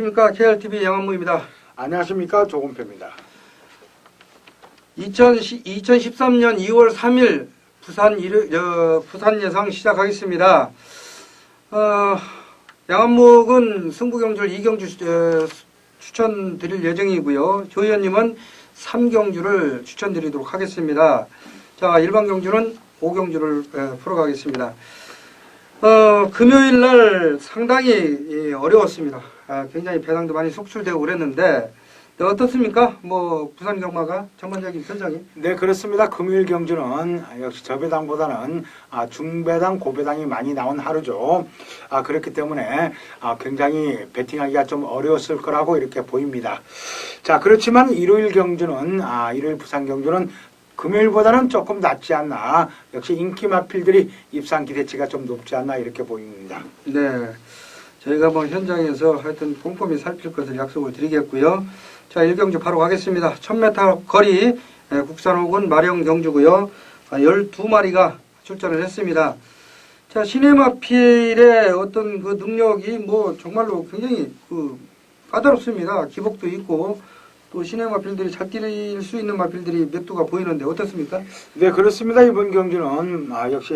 안녕하십니까. KRTV 영한무입니다. 안녕하십니까 조건표입니다. 2010, 2013년 2월 3일 부산 일요, 저, 부산 예상 시작하겠습니다. 어, 양한목은 승부경주를 2경주 어, 추천드릴 예정이고요. 조 의원님은 3경주를 추천드리도록 하겠습니다. 자, 일반 경주는 5경주를 풀어가겠습니다. 어, 금요일 날 상당히 예, 어려웠습니다. 아, 굉장히 배당도 많이 속출되고 그랬는데 네, 어떻습니까? 뭐 부산 경마가 전반적인 선정이 네 그렇습니다. 금요일 경주는 역시 저배당보다는 아, 중배당, 고배당이 많이 나온 하루죠. 아, 그렇기 때문에 아, 굉장히 베팅하기가 좀 어려웠을 거라고 이렇게 보입니다. 자 그렇지만 일요일 경주는 아, 일요일 부산 경주는 금요일보다는 조금 낫지 않나. 역시 인기 마필들이 입상 기대치가 좀 높지 않나 이렇게 보입니다. 네. 저희가 뭐 현장에서 하여튼 꼼꼼히 살필 것을 약속을 드리겠고요. 자, 1경주 바로 가겠습니다. 1000m 거리 예, 국산 혹은 마령 경주고요. 아, 12마리가 출전을 했습니다. 자, 시네마필의 어떤 그 능력이 뭐 정말로 굉장히 그 까다롭습니다. 기복도 있고 또 시네마필들이 잘 뛸 수 있는 마필들이 몇 두가 보이는데 어떻습니까? 네, 그렇습니다. 이번 경주는 아, 역시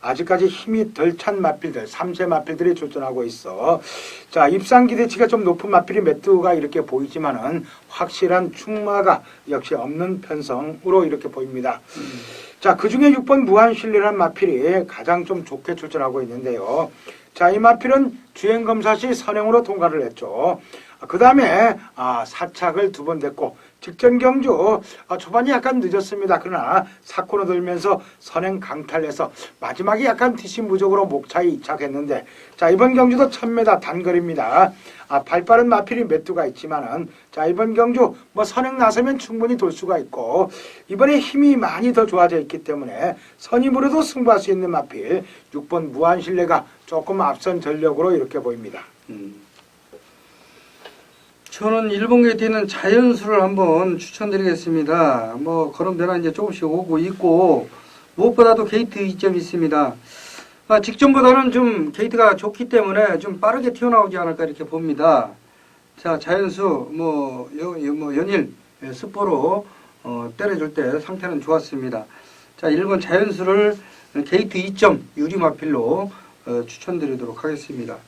아직까지 힘이 덜 찬 마필들, 삼세 마필들이 출전하고 있어. 자, 입상 기대치가 좀 높은 마필이 몇 두가 이렇게 보이지만은 확실한 충마가 역시 없는 편성으로 이렇게 보입니다. 자, 그 중에 6번 무한실리라는 마필이 가장 좀 좋게 출전하고 있는데요. 자, 이 마필은 주행검사 시 선행으로 통과를 했죠. 그 다음에 아, 사착을 두 번 됐고 직전 경주 아, 초반이 약간 늦었습니다. 그러나 사코너 들면서 선행 강탈해서 마지막에 약간 뒷심 부족으로 목차에 이착했는데 자 이번 경주도 1000m 단거리입니다. 아, 발 빠른 마필이 몇 두가 있지만은 자 이번 경주 뭐 선행 나서면 충분히 돌 수가 있고 이번에 힘이 많이 더 좋아져 있기 때문에 선임으로도 승부할 수 있는 마필 6번 무한실내가 조금 앞선 전력으로 이렇게 보입니다. 음. 저는 일본 게이트에 있는 자연수를 한번 추천드리겠습니다. 뭐 걸음 변화 이제 조금씩 오고 있고 무엇보다도 게이트 이점이 있습니다. 아, 직전보다는 좀 게이트가 좋기 때문에 좀 빠르게 튀어나오지 않을까 이렇게 봅니다. 자 자연수 뭐, 여, 여- 뭐 연일 예, 스포로 어, 때려줄 때 상태는 좋았습니다. 자 1번 자연수를 게이트 2점 유리마필로 어, 추천드리도록 하겠습니다.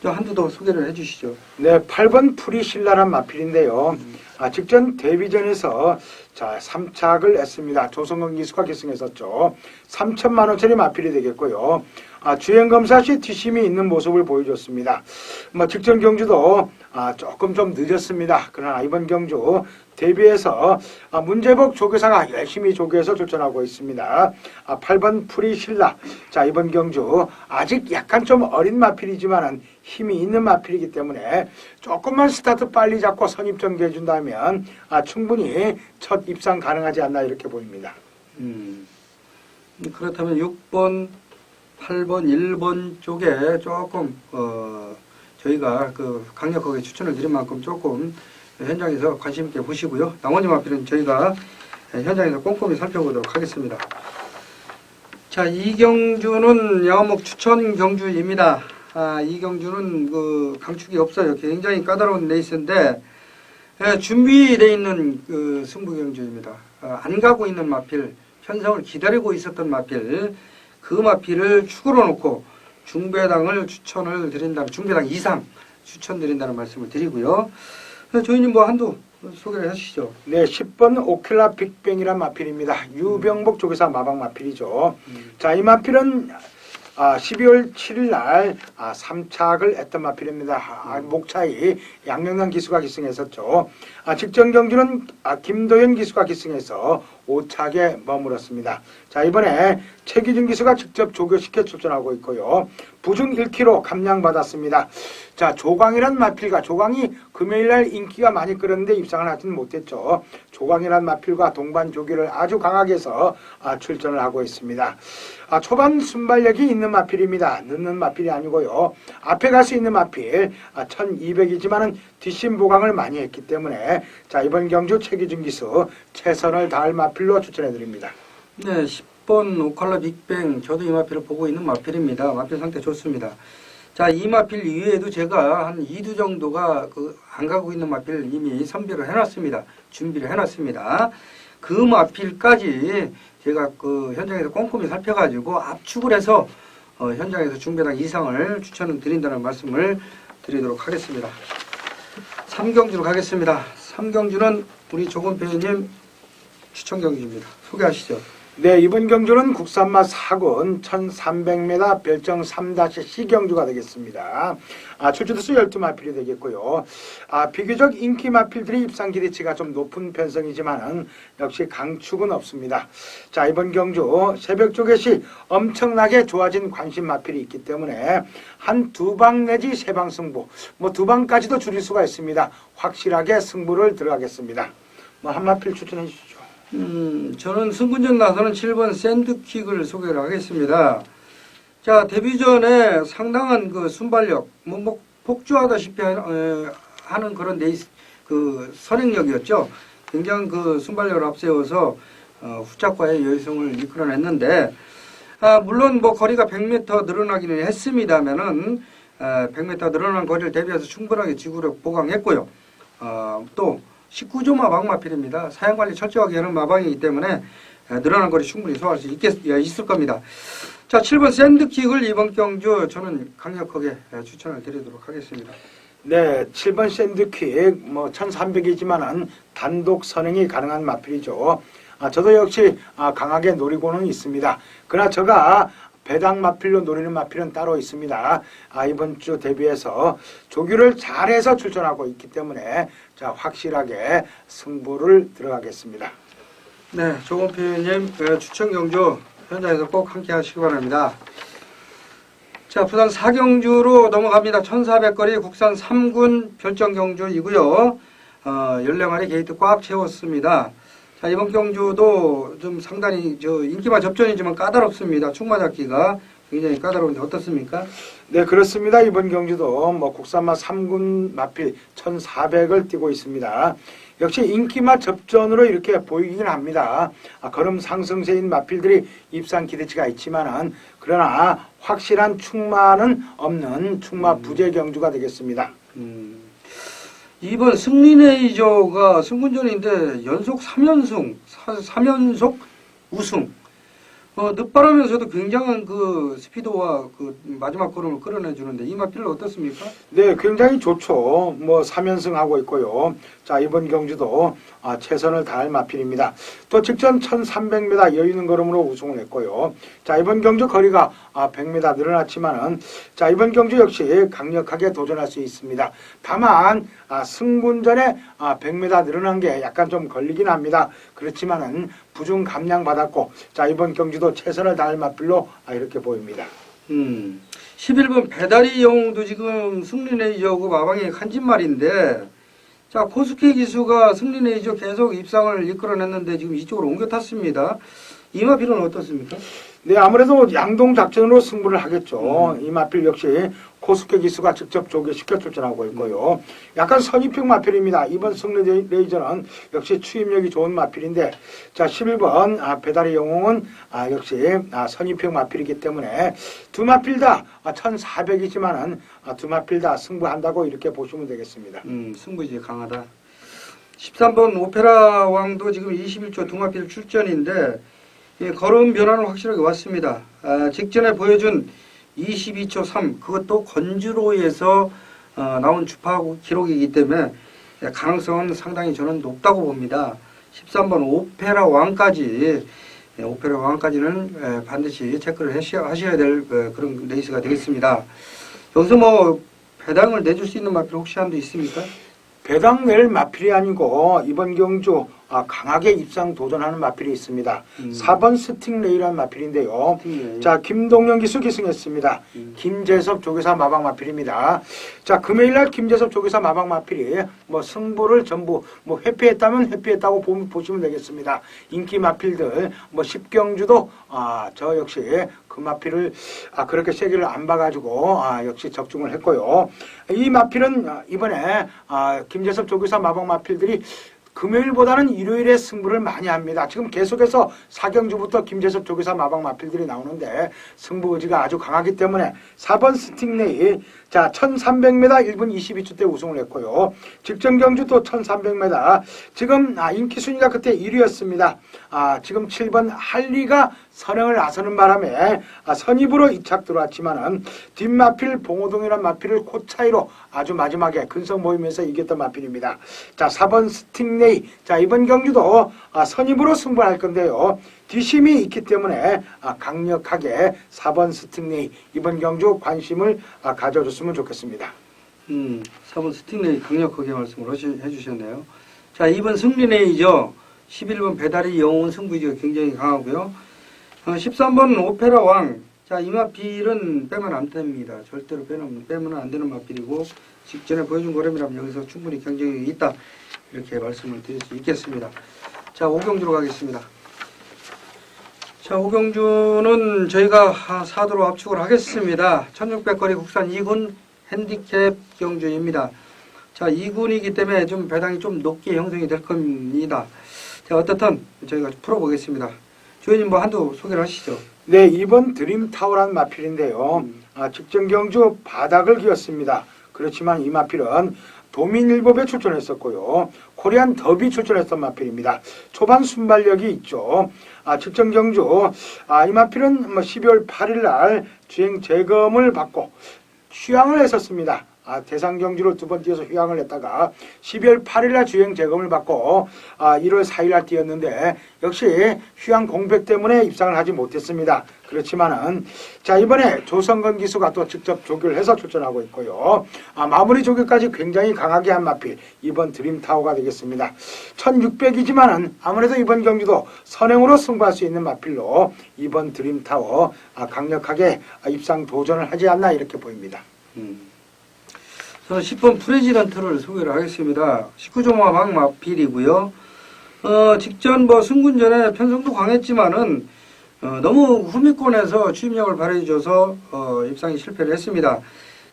좀 한두 더 소개를 해주시죠. 네, 8번 프리실라란 마필인데요. 아, 직전 데뷔전에서 자, 3착을 했습니다. 조성근 기수가 결승했었죠. 3천만 원짜리 마필이 되겠고요. 아, 주행 검사 시 뒷심이 있는 모습을 보여줬습니다. 뭐, 직전 경주도 아, 조금 좀 늦었습니다. 그러나 이번 경주 데뷔해서 아, 문제복 조교사가 열심히 조교해서 출전하고 있습니다. 아, 8번 프리실라. 자, 이번 경주 아직 약간 좀 어린 마필이지만은 힘이 있는 마필이기 때문에 조금만 스타트 빨리 잡고 선입 전개해 준다면 아, 충분히 첫 입상 가능하지 않나 이렇게 보입니다. 음, 그렇다면 6번, 8번, 1번 쪽에 조금 어, 저희가 그 강력하게 추천을 드린 만큼 조금 현장에서 관심 있게 보시고요. 나머지 마필은 저희가 현장에서 꼼꼼히 살펴보도록 하겠습니다. 자, 이경주는 영암목 추천 경주입니다. 아, 이경주는 그 강축이 없어요. 굉장히 까다로운 레이스인데 예, 준비되어 있는 그 승부 경주입니다. 아, 안 가고 있는 마필, 현상을 기다리고 있었던 마필, 그 마필을 축으로 놓고 중배당을 추천을 드린다는 중배당 이상 추천드린다는 말씀을 드리고요. 예, 저희는 뭐 한두 소개를 해주시죠. 네, 10번 오킬라 빅뱅이란 마필입니다. 유병복 조교사 마방 마필이죠. 자, 이 마필은 아, 12월 7일 날 아, 3착을 했던 마필입니다. 아, 목차이 양영남 기수가 기승했었죠. 아, 직전 경주는 아, 김도현 기수가 기승해서 5착에 머물었습니다. 자, 이번에 최기준 기수가 직접 조교시켜 출전하고 있고요. 부중 1kg 감량받았습니다. 자, 조광이란 마필과 조광이 금요일 날 인기가 많이 끌었는데 입상을 하지는 못했죠. 조광이란 마필과 동반 조교를 아주 강하게 해서 아, 출전을 하고 있습니다. 아, 초반 순발력이 있는 마필입니다. 늦는 마필이 아니고요. 앞에 갈 수 있는 마필 아, 1200이지만은 뒷심 보강을 많이 했기 때문에 자, 이번 경주 최기준 기수 최선을 다할 마필 로 추천해 드립니다. 네, 10번 오칼라 빅뱅 저도 이 마필을 보고 있는 마필입니다. 마필 상태 좋습니다. 자, 이 마필 이외에도 제가 한 2두 정도가 그 안 가고 있는 마필을 이미 선별을 해놨습니다. 준비를 해놨습니다. 그 마필까지 제가 그 현장에서 꼼꼼히 살펴가지고 압축을 해서 어, 현장에서 중배당 이상을 추천을 드린다는 말씀을 드리도록 하겠습니다. 삼경주로 가겠습니다. 삼경주는 우리 조건 배우님 추천 경기입니다. 소개하시죠. 네, 이번 경주는 국산마 4군 1300m 별정 3-C 경주가 되겠습니다. 아, 출주도수 12마필이 되겠고요. 아, 비교적 인기 마필들의 입상 기대치가 좀 높은 편성이지만은 역시 강축은 없습니다. 자, 이번 경주 새벽 조개시 엄청나게 좋아진 관심 마필이 있기 때문에 한 두 방 내지 세 방 승부, 뭐 두 방까지도 줄일 수가 있습니다. 확실하게 승부를 들어가겠습니다. 뭐 한 마필 추천해 주시죠. 음, 저는 승군전 나서는 7번 샌드킥을 소개를 하겠습니다. 자, 데뷔 전에 상당한 그 순발력, 뭐, 뭐 폭주하다시피 하- 에, 하는 그런 네이스, 그 선행력이었죠. 굉장히 그 순발력을 앞세워서 어, 후작과의 여유성을 이끌어냈는데, 아, 물론 뭐 거리가 100m 늘어나기는 했습니다면은, 아, 100m 늘어난 거리를 대비해서 충분하게 지구력 보강했고요. 어, 또 19조 마방 마필입니다. 사양 관리 철저하게 하는 마방이기 때문에 에, 늘어난 거리 충분히 소화할 수 있겠, 예, 있을 겁니다. 자, 7번 샌드킥을 이번 경주 저는 강력하게 에, 추천을 드리도록 하겠습니다. 네, 7번 샌드킥 뭐 1300이지만은 단독 선행이 가능한 마필이죠. 아, 저도 역시 아, 강하게 노리고는 있습니다. 그러나 제가 배당 마필로 노리는 마필은 따로 있습니다. 아, 이번 주 대비해서 조규를 잘해서 출전하고 있기 때문에 자, 확실하게 승부를 들어가겠습니다. 네, 조건 에, 추천 경주 현장에서 꼭 함께 하시기 바랍니다. 자, 부산 4경주로 넘어갑니다. 1400거리 국산 3군 별정 경주이고요. 어, 14마리 게이트 꽉 채웠습니다. 자, 이번 경주도 좀 상당히 저 인기만 접전이지만 까다롭습니다. 충마 잡기가 굉장히 까다로운데 어떻습니까? 네, 그렇습니다. 이번 경주도 뭐 국산마 3군 마필 1,400을 뛰고 있습니다. 역시 인기마 접전으로 이렇게 보이긴 합니다. 아, 걸음 상승세인 마필들이 입상 기대치가 있지만은 그러나 확실한 충마는 없는 충마 부재 경주가 되겠습니다. 음, 이번 승리네이저가 승군전인데 연속 3연승, 3연속 우승. 어, 늦바라면서도 굉장한 그 스피드와 그 마지막 걸음을 끌어내주는데 이 마필은 어떻습니까? 네, 굉장히 좋죠. 뭐 3연승 하고 있고요. 자, 이번 경주도 아, 최선을 다할 마필입니다. 또 직전 1300m 여유 있는 걸음으로 우승을 했고요. 자, 이번 경주 거리가 아, 100m 늘어났지만은 자, 이번 경주 역시 강력하게 도전할 수 있습니다. 다만 아, 승군전에 아, 100m 늘어난 게 약간 좀 걸리긴 합니다. 그렇지만은 부중 감량 받았고 자, 이번 경주도 최선을 다할 마필로 아, 이렇게 보입니다. 음, 11번 배다리 영웅도 지금 승리네 이저고 마방이 한진말인데 자 코스케 기수가 승리네 이저 계속 입상을 이끌어냈는데 지금 이쪽으로 옮겨 탔습니다. 이 마필은 어떻습니까? 네, 아무래도 양동 작전으로 승부를 하겠죠. 이 마필 역시 코스케 기수가 직접 조개시켜 출전하고 있고요. 약간 선입형 마필입니다. 이번 승리 레이- 레이저는 역시 추임력이 좋은 마필인데, 자, 11번 아, 배달의 영웅은 아, 역시 아, 선입형 마필이기 때문에 두 마필 다 아, 1,400이지만은 아, 두 마필 다 승부한다고 이렇게 보시면 되겠습니다. 음, 승부지 강하다. 13번 오페라 왕도 지금 21초 동마필 출전인데 예, 걸음 변화는 확실하게 왔습니다. 아, 직전에 보여준 22초 3 그것도 건주로에서 어, 나온 주파 기록이기 때문에 예, 가능성은 상당히 저는 높다고 봅니다. 13번 오페라 왕까지 예, 오페라 왕까지는 예, 반드시 체크를 하셔야, 하셔야 될 예, 그런 레이스가 되겠습니다. 여기서 뭐 배당을 내줄 수 있는 마필 혹시 한도 있습니까? 배당 낼 마필이 아니고 이번 경주 아, 강하게 입상 도전하는 마필이 있습니다. 음. 4번 스팅레이라는 마필인데요. 네. 자, 김동영 기수 기승했습니다. 음. 김재섭 조교사 마방 마필입니다. 자, 금요일 날 김재섭 조교사 마방 마필이 뭐 승부를 전부 뭐 회피했다면 회피했다고 보, 보시면 되겠습니다. 인기 마필들 뭐 10경주도 아, 저 역시 그 마필을 아, 그렇게 세기를 안 봐가지고 아, 역시 적중을 했고요. 이 마필은 아, 이번에 아, 김재섭 조교사 마방 마필들이 금요일보다는 일요일에 승부를 많이 합니다. 지금 계속해서 사경주부터 김재섭 조교사 마방 마필들이 나오는데 승부 의지가 아주 강하기 때문에 4번 스팅레이 자 1300m 1분 22초 때 우승을 했고요. 직전 경주 또 1300m 지금 아, 인기 순위가 그때 1위였습니다. 아, 지금 7번 할리가 선행을 나서는 바람에 아, 선입으로 2착 들어왔지만은 뒷마필 봉호동이라는 마필을 코 차이로 아주 마지막에 근성 모이면서 이겼던 마필입니다. 자, 4번 스팅레이. 자, 이번 경주도 아, 선입으로 승부할 건데요. 뒷심이 있기 때문에 아, 강력하게 4번 스팅레이 이번 경주 관심을 아, 가져줬으면 좋겠습니다. 음, 4번 스팅레이 강력하게 말씀을 해주셨네요. 자, 2번 승리레이죠. 11번 배달이 영웅 승부지가 굉장히 강하고요. 어, 13번 오페라 왕. 자, 이 마필은 빼면 안 됩니다. 절대로 빼면, 빼면 안 되는 마필이고, 직전에 보여준 거름이라면 여기서 충분히 경쟁력이 있다. 이렇게 말씀을 드릴 수 있겠습니다. 자, 오경주로 가겠습니다. 자, 오경주는 저희가 하- 사도로 압축을 하겠습니다. 1600거리 국산 2군 핸디캡 경주입니다. 자, 2군이기 때문에 좀 배당이 좀 높게 형성이 될 겁니다. 자, 어떻든 저희가 풀어보겠습니다. 조현님 뭐 한두 소개를 하시죠. 네, 이번 드림타워라는 마필인데요. 아, 직전 경주 바닥을 기었습니다. 그렇지만 이 마필은 도민일법에 출전했었고요. 코리안 더비 출전했던 마필입니다. 초반 순발력이 있죠. 아, 직전 경주 아, 이 마필은 뭐 12월 8일 날 주행 재검을 받고 휴양을 했었습니다. 아, 대상 경주를 두번 뛰어서 휴양을 했다가 12월 8일 날 주행 재검을 받고 아, 1월 4일 날 뛰었는데 역시 휴양 공백 때문에 입상을 하지 못했습니다. 그렇지만은 자 이번에 조성건 기수가 또 직접 조교를 해서 출전하고 있고요. 아, 마무리 조교까지 굉장히 강하게 한 마필 이번 드림타워가 되겠습니다. 1600이지만은 아무래도 이번 경주도 선행으로 승부할 수 있는 마필로 이번 드림타워 아, 강력하게 아, 입상 도전을 하지 않나 이렇게 보입니다. 음. 저는 10번 프레지던트를 소개를 하겠습니다. 19조마방 마필이고요. 어, 직전 뭐 승군 전에 편성도 강했지만은 어, 너무 후미권에서 추임력을 발휘해줘서 어, 입상이 실패를 했습니다.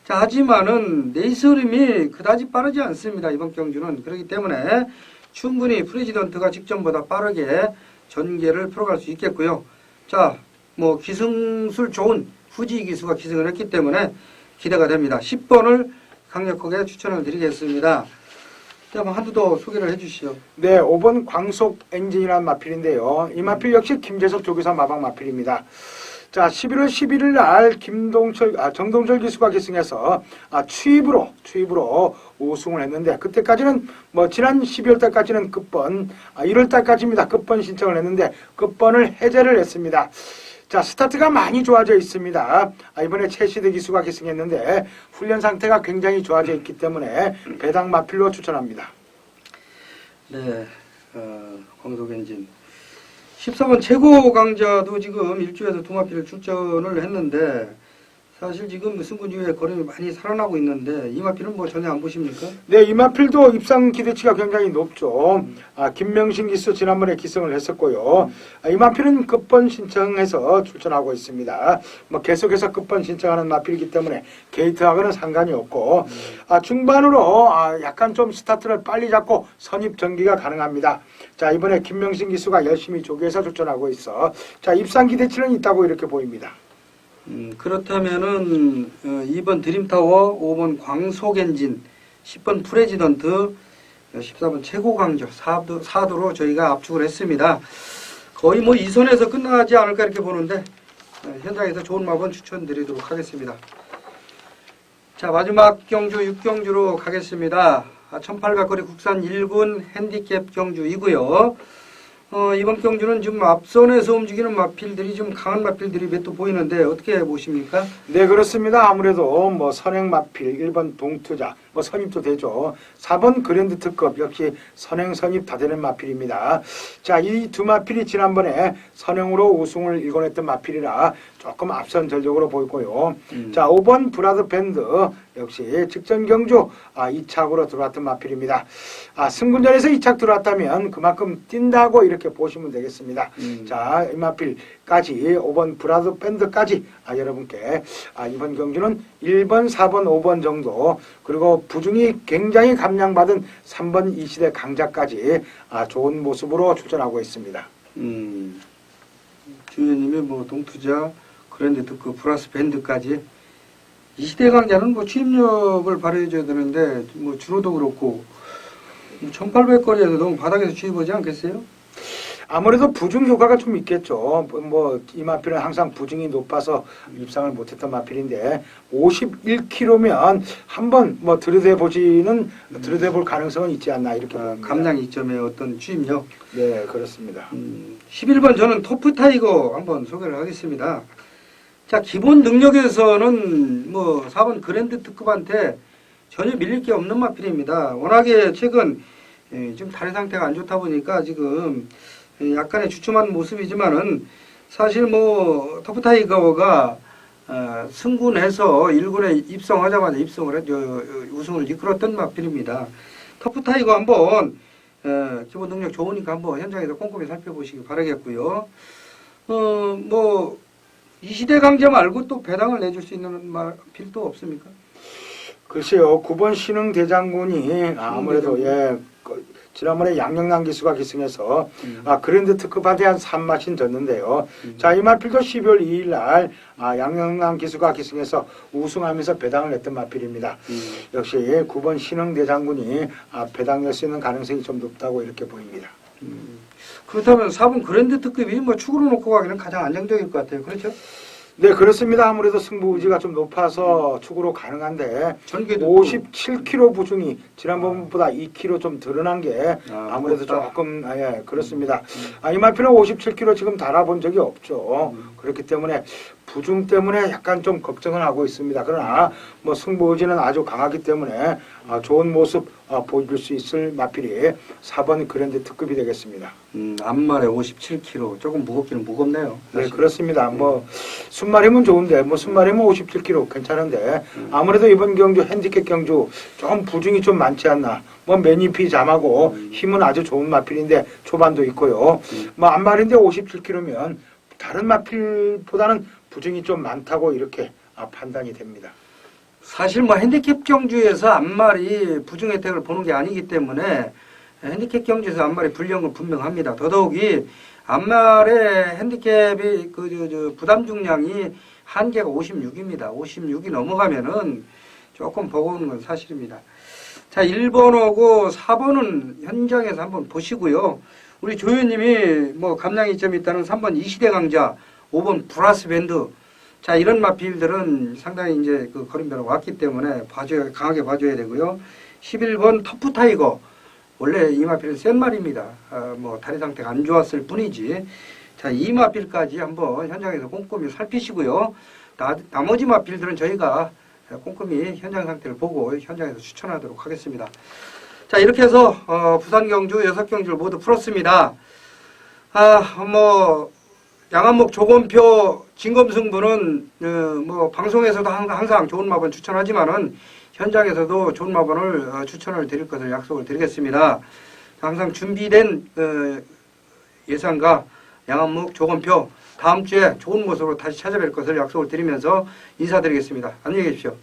자, 하지만은 네이스림이 그다지 빠르지 않습니다. 이번 경주는 그렇기 때문에 충분히 프레지던트가 직전보다 빠르게 전개를 풀어갈 수 있겠고요. 자, 뭐 기승술 좋은 후지 기수가 기승을 했기 때문에 기대가 됩니다. 10번을 강력하게 추천을 드리겠습니다. 자, 한번 한두 더 소개를 해주시죠. 네, 5번 광속 엔진이라는 마필인데요. 이 마필 역시 김재섭 조교사 마방 마필입니다. 자, 11월 11일 날 김동철, 아, 정동철 기수가 계승해서 아, 추입으로 추입으로 우승을 했는데 그때까지는 뭐 지난 12월 달까지는 급번, 아, 1월 달까지입니다. 급번 신청을 했는데 급번을 해제를 했습니다. 자, 스타트가 많이 좋아져 있습니다. 아, 이번에 최시대 기수가 계승했는데 훈련 상태가 굉장히 좋아져 있기 때문에 배당 마필로 추천합니다. 네, 어, 광속엔진. 14번 최고 강자도 지금 일주에서 두 마필을 출전을 했는데 사실 지금 이후에 걸음이 많이 살아나고 있는데 이 마필은 뭐 전혀 안 보십니까? 네, 이마필도 입상 기대치가 굉장히 높죠. 아, 김명신 기수 지난번에 기승을 했었고요. 아, 이마필은 급번 신청해서 출전하고 있습니다. 뭐 계속해서 급번 신청하는 마필이기 때문에 게이트하고는 상관이 없고 아, 중반으로 아, 약간 좀 스타트를 빨리 잡고 선입 전기가 가능합니다. 자, 이번에 김명신 기수가 열심히 조기해서 출전하고 있어. 자, 입상 기대치는 있다고 이렇게 보입니다. 음, 그렇다면은 어, 2번 드림타워, 5번 광속엔진, 10번 프레지던트, 어, 14번 최고 강조 4도, 4도로 저희가 압축을 했습니다. 거의 뭐 이 선에서 끝나지 않을까 이렇게 보는데 어, 현장에서 좋은 마번 추천드리도록 하겠습니다. 자 마지막 경주 6경주로 가겠습니다. 1800거리 국산 1군 핸디캡 경주이고요. 어, 이번 경주는 지금 앞선에서 움직이는 마필들이 좀 강한 마필들이 몇도 보이는데 어떻게 보십니까? 네, 그렇습니다. 아무래도 뭐 선행 마필, 1번 동투자, 뭐 선입도 되죠. 4번 그랜드 특급 역시 선행 선입 다 되는 마필입니다. 자, 이 두 마필이 지난번에 선행으로 우승을 일궈냈던 마필이라 조금 앞선 전적으로 보이고요. 음. 자, 5번 브라드 밴드 역시 직전 경주 아, 2착으로 들어왔던 마필입니다. 아, 승군전에서 2착 들어왔다면 그만큼 뛴다고 이 렇게 보시면 되겠습니다. 음. 자, 이 마필 까지 5번 브라드 밴드까지 아, 여러분께 아, 이번 경주는 1번, 4번, 5번 정도 그리고 부중이 굉장히 감량받은 3번 이시대 강자까지 아, 좋은 모습으로 출전하고 있습니다. 음, 주연님이 뭐 동투자, 그랜드 특급, 플러스 밴드까지 이 시대 강자는 뭐 취입력을 발휘해줘야 되는데 뭐 주로도 그렇고 1800거리에서 너무 바닥에서 취입하지 않겠어요? 아무래도 부중 효과가 좀 있겠죠. 뭐 이 마필은 항상 부중이 높아서 입상을 못했던 마필인데 51km면 한번 뭐 들여다 보지는 들여다 볼 가능성은 있지 않나 이렇게 아, 봅니다. 감량 이점의 어떤 취입력. 네 그렇습니다. 음, 11번 저는 토프 타이거 한번 소개를 하겠습니다. 자, 기본 능력에서는 뭐 4번 그랜드 특급한테 전혀 밀릴 게 없는 마필입니다. 워낙에 최근 예, 좀 다리 상태가 안 좋다 보니까 지금 예, 약간의 주춤한 모습이지만은 사실 뭐 토프 타이거가 어, 승군해서 1군에 입성하자마자 입성을 어, 우승을 이끌었던 마필입니다. 토프 타이거 한번 어, 기본 능력 좋으니까 한번 현장에서 꼼꼼히 살펴보시기 바라겠고요. 어, 뭐, 이 시대 강자 말고 또 배당을 내줄 수 있는 말, 필도 없습니까? 글쎄요 9번 신흥 대장군이 아무래도 예 그, 지난번에 양영남 기수가 기승해서 음. 아, 그랜드 특급한테 한 3마신 졌는데요. 음. 자, 이 마필도 12월 2일 날 아, 양영남 기수가 기승해서 우승하면서 배당을 냈던 마필입니다. 음. 역시 9번 신흥대 장군이 아, 배당 낼수 있는 가능성이 좀 높다고 이렇게 보입니다. 음. 그렇다면 4분 그랜드 특급이 뭐 축으로 놓고 가기는 가장 안정적일 것 같아요. 그렇죠? 네, 그렇습니다. 아무래도 승부 의지가 좀 높아서 축으로 가능한데 전개도 57kg 부중이 지난번보다 2kg 좀 드러난 게 아, 아무래도 무겁다. 조금 아, 예, 그렇습니다. 아, 이 마필은 57kg 지금 달아본 적이 없죠. 음. 그렇기 때문에 부중 때문에 약간 좀 걱정은 하고 있습니다. 그러나 뭐 승부 의지는 아주 강하기 때문에 아, 좋은 모습 아, 보여줄 수 있을 마필이 4번 그랜드 특급이 되겠습니다. 음, 앞말에 57kg. 조금 무겁기는 무겁네요. 네, 사실. 그렇습니다. 뭐 순말이면 좋은데 뭐 순말이면 57kg 괜찮은데 음. 아무래도 이번 경주 핸디캡 경주 조금 부중이 좀 많지 않나. 뭐 매니피 잠하고 음. 힘은 아주 좋은 마필인데 초반도 있고요. 음. 뭐 앞말인데 57kg면 다른 마필보다는 부중이 좀 많다고 이렇게 아, 판단이 됩니다. 사실 뭐 핸디캡 경주에서 앞말이 부중 혜택을 보는 게 아니기 때문에 핸디캡 경주에서 앞말이 불리한 건 분명합니다. 더더욱이 앞말의 핸디캡이 그 저, 저 부담 중량이 한계가 56입니다. 56이 넘어가면은 조금 버거운 건 사실입니다. 자, 1번하고 4번은 현장에서 한번 보시고요. 우리 조연님이 뭐 감량 이점이 있다는 3번 이시대 강자, 5번 브라스 밴드, 자 이런 마필들은 상당히 이제 그 거린배로 왔기 때문에 봐줘야 강하게 봐줘야 되고요. 11번 터프 타이거 원래 이 마필은 센 말입니다. 아, 뭐 다리 상태가 안 좋았을 뿐이지. 자 이 마필까지 한번 현장에서 꼼꼼히 살피시고요. 나, 나머지 마필들은 저희가 꼼꼼히 현장 상태를 보고 현장에서 추천하도록 하겠습니다. 자 이렇게 해서 어, 부산 경주 여섯 경주를 모두 풀었습니다. 아 뭐 양한목 조건표 진검승부는 어, 뭐 방송에서도 항- 항상 좋은 마번 추천하지만은 현장에서도 좋은 마번을 어, 추천을 드릴 것을 약속을 드리겠습니다. 항상 준비된 어, 예상과 양한목 조건표 다음 주에 좋은 모습으로 다시 찾아뵐 것을 약속을 드리면서 인사드리겠습니다. 안녕히 계십시오.